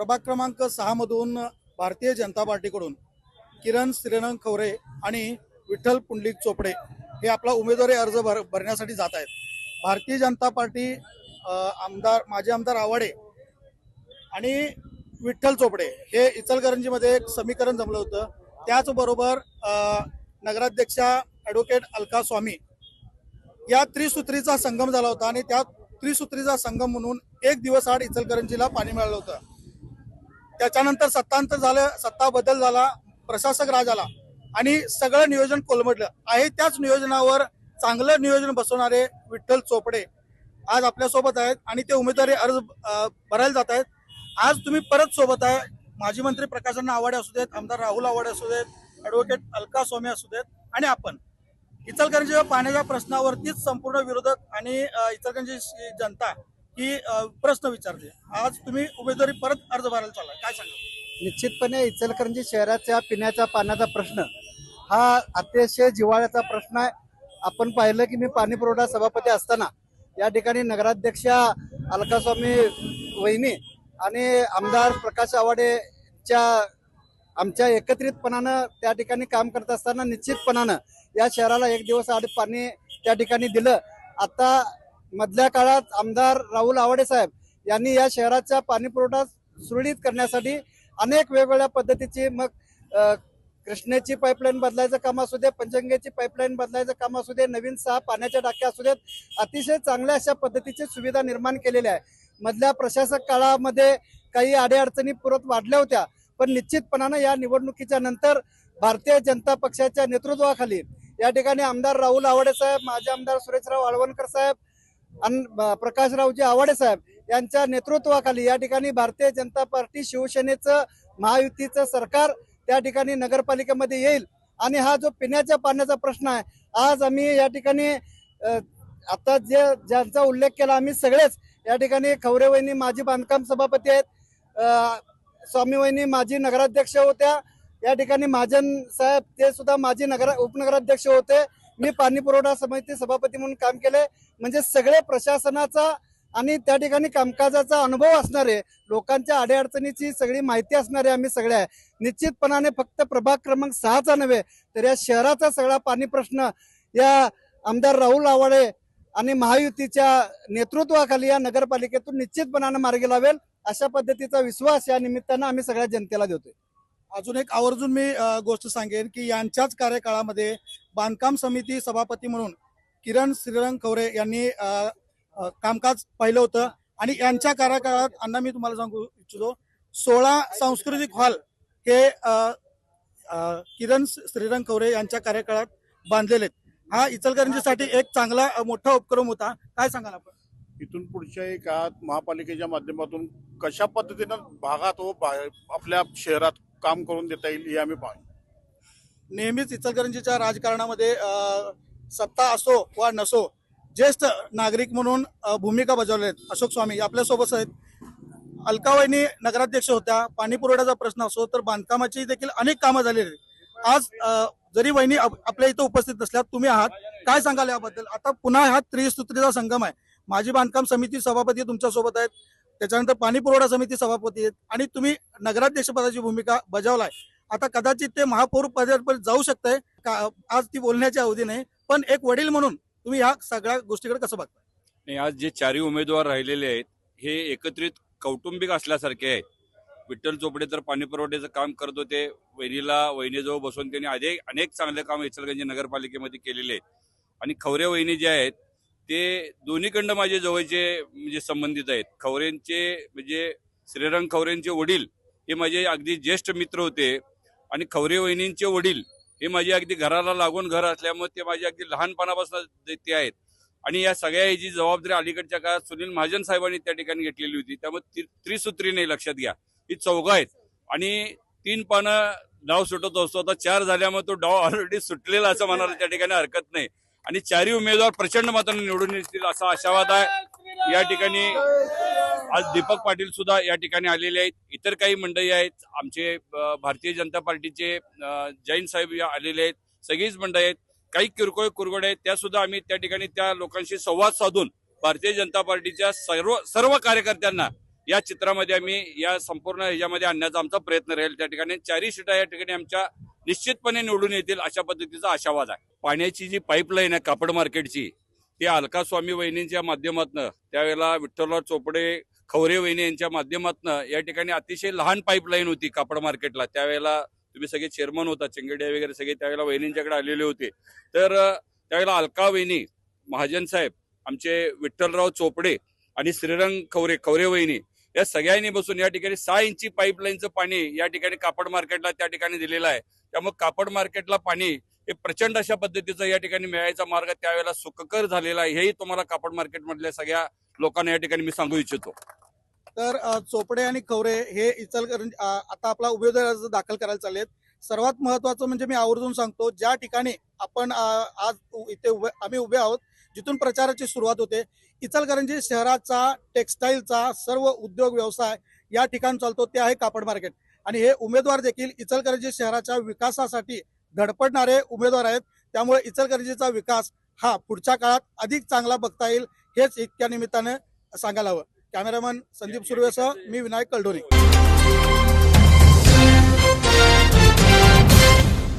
प्रभाग क्रमांक सहा मधून भारतीय जनता पार्टीकडून किरण श्रीरंग खवरे आणि विठ्ठल पुंडलिक चोपडे हे आपला उमेदवारी अर्ज भर भरण्यासाठी जात आहेत. भारतीय जनता पार्टी आमदार माजी आमदार आवाडे आणि विठ्ठल चोपडे हे इचलकरंजीमध्ये एक समीकरण जमलं होतं. त्याचबरोबर नगराध्यक्षा ॲडव्होकेट अलका स्वामी या त्रिसूत्रीचा संगम झाला होता आणि त्या त्रिसूत्रीचा संगम म्हणून एक दिवस आड इचलकरंजीला पाणी मिळालं होतं. त्याच्यानंतर सत्तांतर झालं सत्ता बदल झाला प्रशासक राज आला. आणि सगळं नियोजन कोलमडलं. आहे त्याच नियोजनावर चांगलं नियोजन बसवणारे विठ्ठल चोपडे आज आपल्यासोबत आहेत आणि ते उमेदवारी अर्ज भरायला जात आहेत. आज तुम्ही परत सोबत आहे. माजी मंत्री प्रकाशांना आवाडे असू देत आमदार राहुल आवाडे असू देत ॲडव्होकेट अलका स्वामी असू देत आणि आपण. इचलकरंजीच्या पाण्याच्या प्रश्नावरतीच संपूर्ण विरोधक आणि इचलकरंजी जनता की प्रश्न विचारते आज तुम्ही उमेदवारी परत अर्ज भरायला चालला काय सांगा निश्चितपणे इचलकरंजी शहराच्या पिण्याच्या पाण्याचा प्रश्न हा अतिशय जिव्हाळ्याचा प्रश्न आहे. आपण पाहिलं की मी पाणी पुरवठा सभापती असताना या ठिकाणी नगराध्यक्षा अलकास्वामी वहिनी आणि आमदार प्रकाश आवाडेच्या आमच्या एकत्रितपणानं त्या ठिकाणी काम करत असताना निश्चितपणानं या शहराला एक दिवस आड पाणी त्या ठिकाणी दिलं. आता मधल्या काळात आमदार राहुल आवाडे साहेब यांनी या शहराचा पाणीपुरवठा सुरळीत करण्यासाठी अनेक वेगवेगळ्या पद्धतीची मग कृष्णेची पाईपलाईन बदलायचं काम असू दे पंचंगेची पाईपलाईन बदलायचं काम असू दे नवीन सहा पाण्याच्या टाक्या असू देत अतिशय चांगल्या अशा पद्धतीची सुविधा निर्माण केलेल्या आहे. मधल्या प्रशासक काळामध्ये काही अडीअडचणी पुरत वाढल्या होत्या पण निश्चितपणानं या निवडणुकीच्या नंतर भारतीय जनता पक्षाच्या नेतृत्वाखाली या ठिकाणी आमदार राहुल आवाडे साहेब माजी आमदार सुरेशराव आळवणकर साहेब प्रकाशरावजी आवाडे साहेब यांच्या नेतृत्वाखाली या ठिकाणी भारतीय जनता पार्टी शिवसेनेचं महायुतीचं सरकार त्या ठिकाणी नगरपालिकेमध्ये येईल. आणि हा जो पिण्याच्या पाण्याचा प्रश्न आहे आज आम्ही या ठिकाणी आता जे ज्यांचा उल्लेख केला आम्ही सगळेच या ठिकाणी खवरे वहिनी माजी बांधकाम सभापती आहेत. स्वामी वहिनी माजी नगराध्यक्ष होत्या. या ठिकाणी महाजन साहेब ते सुद्धा माजी नगर उपनगराध्यक्ष होते. मी पाणी पुरवठा समिती सभापती म्हणून काम केले म्हणजे सगळे प्रशासनाचा आणि त्या ठिकाणी कामकाजाचा अनुभव असणारे लोकांच्या अडीअडचणीची सगळी माहिती असणारे आम्ही सगळे आहे. निश्चितपणाने फक्त प्रभाग क्रमांक सहाचा नव्हे तर या शहराचा सगळा पाणी प्रश्न या आमदार राहुल आवाडे आणि महायुतीच्या नेतृत्वाखाली या नगरपालिकेतून निश्चितपणाने मार्गी लावेल अशा पद्धतीचा विश्वास या निमित्तानं आम्ही सगळ्या जनतेला देतोय. अजून एक आवर्जून मी गोष्ट सांगेन की यांच्याच कार्यकाळामध्ये बांधकाम समिती सभापती म्हणून किरण श्रीरंग खवरे यांनी कामकाज पाहिलं होतं. आणि यांच्या कार्यकाळात अण्णा मी तुम्हाला सांगू इच्छितो सोळा सांस्कृतिक हॉल हे किरण श्रीरंग खवरे यांच्या कार्यकाळात बांधलेले आहेत. हा इचलकरंजीसाठी एक चांगला मोठा उपक्रम होता. काय सांगाल आपण? इथून पुढच्या काळात महापालिकेच्या माध्यमातून कशा पद्धतीनं भागात व बा- आपल्या शहरात काम करून देता येईल हे आम्ही पाहू. नेहमीच इचलकरंजीच्या राजकारणामध्ये सत्ता असो वा नसो ज्येष्ठ नागरिक म्हणून भूमिका बजावल्या आहेत अशोक स्वामी. आपल्यासोबत आहेत. अलकावाईनी नगराध्यक्ष होत्या. पाणी पुरवठ्याचा प्रश्न असो तर बांधकामाची देखील अनेक कामं झालेली आहेत. आज जरी वहिनी आपल्या इथं उपस्थित नसल्या तुम्ही आहात. काय सांगाल याबद्दल? आता पुन्हा हा त्रिसूत्रीचा संगम आहे. माझी बांधकाम समिती सभापती तुमच्यासोबत आहेत. त्याच्यानंतर पाणी पुरवठा समिती सभापती आहेत. आणि तुम्ही नगराध्यक्षपदाची भूमिका बजावलाय. आता कदाचित ते महापौर पदापर्यंत जाऊ शकतंय. आज ती बोलण्याची अवधी नाही. पण एक वडील म्हणून तुम्ही ह्या सगळ्या गोष्टीकडे कसं बघता नाही आज जे चारही उमेदवार राहिलेले आहेत हे एकत्रित कौटुंबिक असल्यासारखे आहेत. विठ्ठल चोपडे तर पाणी पुरवठ्याचं काम करत होते. वहिनीला वहिनीजवळ बसून त्यांनी अनेक अनेक चांगले काम इचलगंजी नगरपालिकेमध्ये केलेले आहेत. आणि खवरे वहिनी जे आहेत ते दोन्हीकडनं माझे जवळचे म्हणजे संबंधित आहेत. खवरेंचे म्हणजे श्रीरंग खवरेंचे वडील हे माझे अगदी ज्येष्ठ मित्र होते आणि खवरे वहिनींचे वडील हे माझे अगदी घराला लागून घर असल्यामुळे ते माझे अगदी लहानपणापासून ते आहेत. आणि या सगळ्या जी जबाबदारी अलीकडच्या काळात सुनील महाजन साहेबांनी त्या ठिकाणी घेतलेली होती. त्यामुळे त्रिसूत्रीने लक्षात घ्या. ही चौघा आहेत. आणि तीन पानं डाव सुटत असतो. आता चार झाल्यामुळे तो डाव ऑलरेडी सुटलेला असं म्हणायला त्या ठिकाणी हरकत नाही. आणि चारही उमेदवार प्रचंड मताने निवडून येतील असा आशावाद आहे. या ठिकाणी आज दीपक पाटील सुद्धा या ठिकाणी आलेले आहेत. इतर काही मंडळी आहेत. आमचे भारतीय जनता पार्टीचे जैन साहेब या आलेले आहेत. सगळीच मंडळी आहेत. काही किरकोळ कुरगोड आहेत. त्या सुद्धा आम्ही त्या ठिकाणी त्या लोकांशी संवाद साधून भारतीय जनता पार्टीच्या सर्व सर्व कार्यकर्त्यांना या चित्रामध्ये आम्ही या संपूर्ण ह्याच्यामध्ये आणण्याचा आमचा प्रयत्न राहील. त्या ठिकाणी चारही सीटा या ठिकाणी आमच्या निश्चितपणे निवडून येतील अशा पद्धतीचा आशावाद आहे. पाण्याची जी पाईपलाईन आहे कापड मार्केटची ती अलका स्वामी वहिनींच्या माध्यमातून त्यावेळेला विठ्ठलराव चोपडे खवरे वहिनी यांच्या माध्यमातून या ठिकाणी अतिशय लहान पाईपलाईन होती कापड मार्केटला त्यावेळेला तुम्ही सगळे चेअरमन होता चिंगडिया वगैरे सगळे त्यावेळेला वहिनींच्याकडे आलेले होते. तर त्यावेळेला अलका वहिनी महाजन साहेब आमचे विठ्ठलराव चोपडे आणि श्रीरंग खवरे खवरे वहिनी या सगळ्यांनी बसून या ठिकाणी सहा इंची पाईपलाईनचं पाणी या ठिकाणी कापड मार्केटला त्या ठिकाणी दिलेलं आहे. त्यामुळे कापड मार्केटला पाणी हे प्रचंड अशा पद्धतीचं या ठिकाणी मिळायचा मार्ग त्यावेळेला सुखकर झालेला आहे. हेही तुम्हाला कापड मार्केटमधल्या सगळ्या लोकांना या ठिकाणी मी सांगू इच्छितो. तर चोपडे आणि खवरे हे इचलकरंजी आता आपला उमेदवारी अर्ज दाखल करायला चाललेत. सर्वात महत्वाचं म्हणजे मी आवर्जून सांगतो ज्या ठिकाणी आपण आज इथे उभे आम्ही उभे आहोत जिथून प्रचाराची सुरुवात होते इचलकरंजी शहराचा टेक्स्टाईलचा सर्व उद्योग व्यवसाय या ठिकाणी चालतो ते आहे कापड मार्केट. आणि हे उमेदवार देखील इचलकरंजी शहराच्या विकासासाठी धडपडणारे उमेदवार आहेत. त्यामुळे इचलकरंजीचा विकास हा पुढच्या काळात अधिक चांगला बघता येईल हेच इतक्या निमित्ताने सांगायला हवं. कॅमेरामन संदीप सुर्वेसह मी विनायक कलडोरी